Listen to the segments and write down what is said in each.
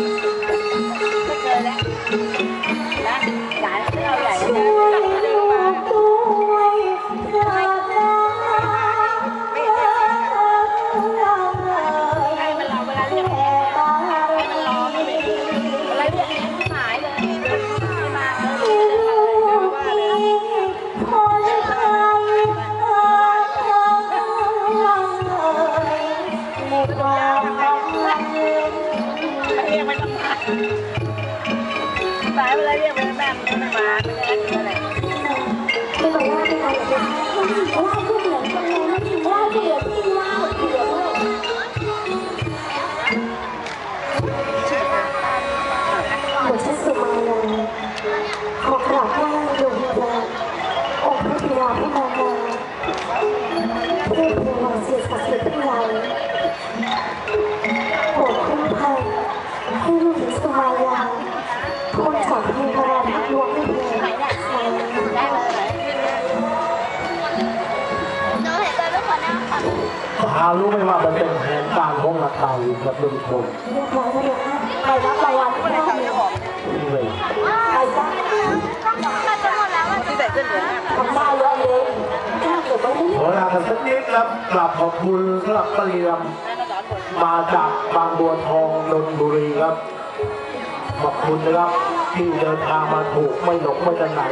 这个来。 สายเวลาเรียกมันแม่ไม่มาไม่ได้าวรู้ไหมว่ามันเป็นแผนการของนาตาลีกับลุงพลไปรับรางวันที่ได้จะบอกเลยไปจ้ามัจะหมดแล้วมันจะใส่เสื้อเหลืองทำได้เยอะเลยขอลากันสักนิดครับกลับขอบคุณสำหรับปรีรัมมาจากบางบัวทองนนบุรีครับ ขอบคุณนะครับที่เดินทางมาถูกไม่หลงไม่จะไหน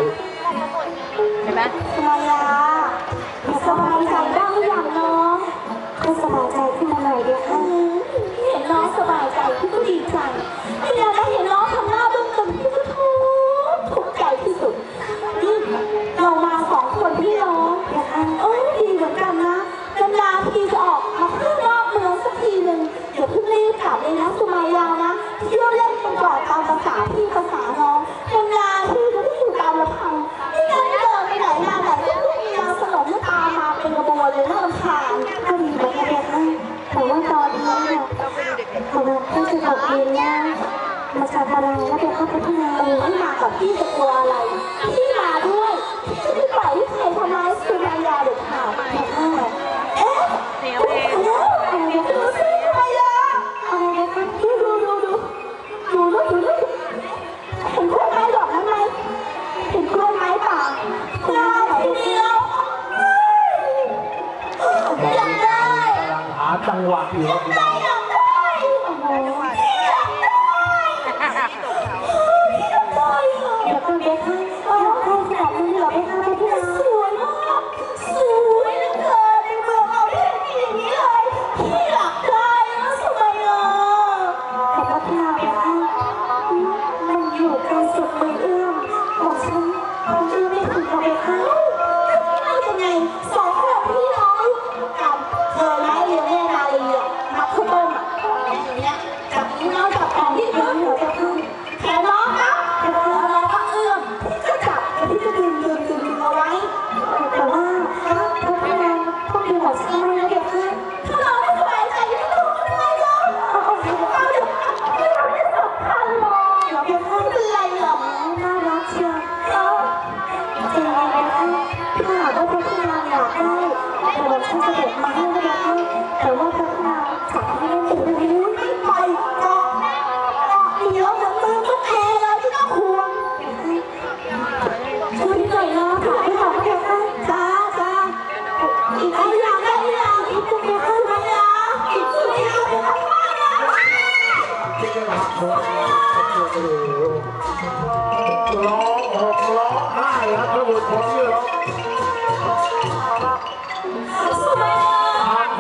เห็นไหม แต่ว่าตอนนี้เนี่ยของเราเพิ่งจะตกเย็นเนี่มาจากตางแล้วไปเข้าพเจ้าเองที่มากับพี่จะกลัวอะไรพี่มาด้วยพี่ไปที่อให้ครทำไม อบว่าพระคุณนางอยากได้แต่บอกฉันเสด็จมาให้ไม่ได้ว่าพระคุนางจะไม่ได้ติด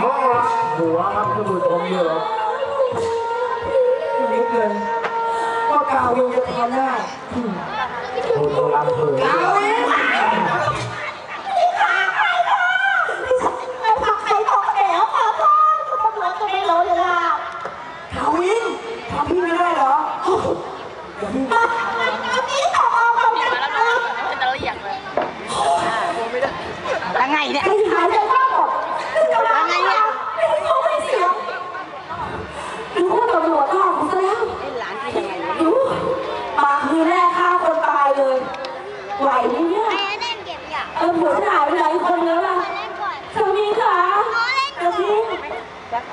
หัวครับคุณผู้ชมเยอะนิดเดียวก็กาวยังจะทำได้คุณโดนลำเพลิน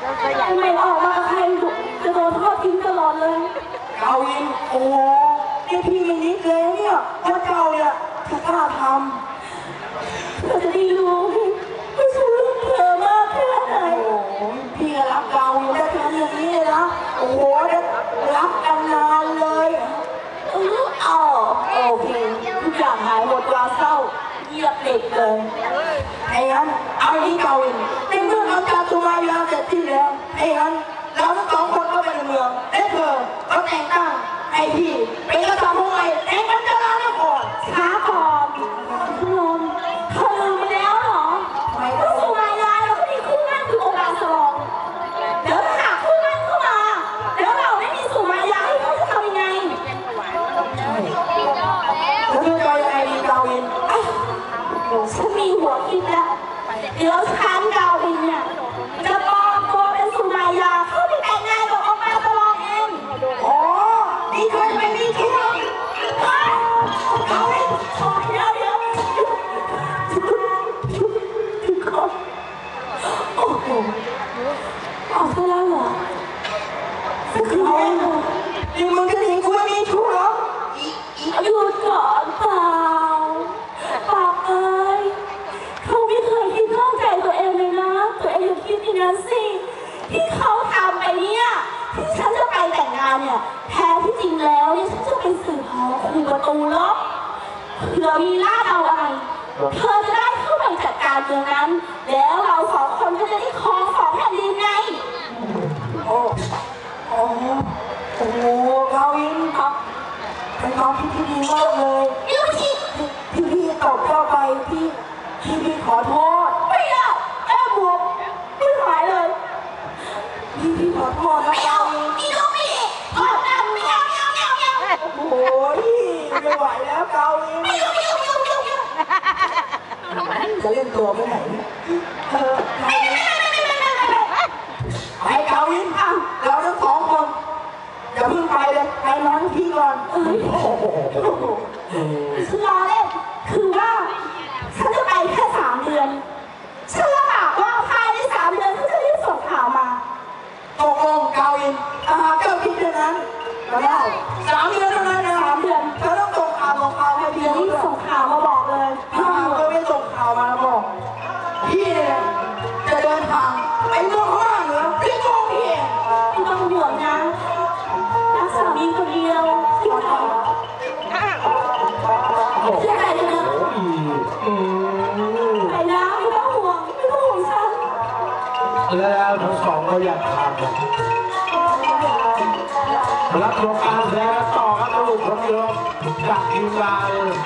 ทำไมออกมากับใครจะโดนทอดทิ้งตลอดเลยกาวินโอ้โหนี่พี่ไม่นิดเลยเนี่ยว่าเจ้าเนี่ยจะกล้าทเธอจะได้รู้ว่าฉันรักเธอมากแค่ไหนำโอ้โหพี่ก็รักกาวินได้ขนาดนี้เลยนะโอ้โหได้รักกันนานเลยเอออ๋อโอเคทุกอย่างหายหมดความเศร้าเงียบเด็กเลยไอ้งั้นเอาอย่างนี้กาวินในเมื่อเราจับตัวมายาเสร็จที่แล้วไอ้งั้นเราทั้งสองคนก็ไปในเมืองและเธอก็แต่งตั้งให้พี่เป็นกษัตริย์องค์ใหม่แห่งปัญจาลนครช้าก่อนคุณลมเธอลืมไปแล้วเหรอว่าสุมายาเราก็มีคู่มั่นคือองค์การสลองเดี๋ยวถ้าหากคู่มั่นเข้ามาแล้วเราไม่มีสุมายาให้เขาจะทำยังไงแล้วเธอจะยังไงดีกาวินอะฉันมีหัวคิดแล้ว เดี๋ยวฉันดาวินเนี่ยจะปลอมตัวเป็นสุมายาเข้าไปแต่งงานกับองค์การสลองเองอ๋อนี่เคยเป็นนี่ที่เราเอาไว้เดี๋ยวเดี๋ยวทุกคนโอ้โหออกไปแล้วเหรอสักครั้งนี่มึงจะหนีกูไม่มีชู้เหรอ หยุดก่อนเปล่าปากเอ้ยเขาไม่เคยคิดนอกใจตัวเองเลยนะ ตัวเองอย่าคิดอย่างนั้นสิ ที่เขาทำไปเนี่ย ที่ฉันจะไปแต่งงานเนี่ย แท้ที่จริงแล้วเนี่ยฉันจะไปสืบหาคุ ประตูลับเผื่อมีลาดเอาอะไร เธอจะได้เข้าไปจัดการเมืองนั้น แล้วเราสองคนก็จะได้ครองสองแผ่นดินไงโอ้โอ้โอ้โหกาวินครับเป็นความคิดที่ดีมากเลยนี่ลูกชิที่พี่ตบเจ้าไปพี่ที่พี่ขอโทษไม่ได้แอบบวกไม่หายเลยพี่พี่ขอโทษนะไม่กาเอาวินนี่ลูกไม่ดีออกดำไม่เอาไม่เอาไม่เอาไม่เอาโอ้ย ไม่ไหวแล้วเกาอีจะเล่นตัวไม่ไหนเออไปเกาอีอ้วราทั้งสองคนอย่าเพิ่งไปเลยไปนอนที่ก่อนคือรอเล่คือว่าฉันจะไปแค่สามเดือนฉันรับปากว่าภายในสามเดือนฉันจะรีส่งข่าวมาตกลงเกาอินอาเจ้าคิดอย่างนั้นแล้วสามเดือน ก็อยากทำรับชมการแสดงต่อครับทุกคนจากทีมงาน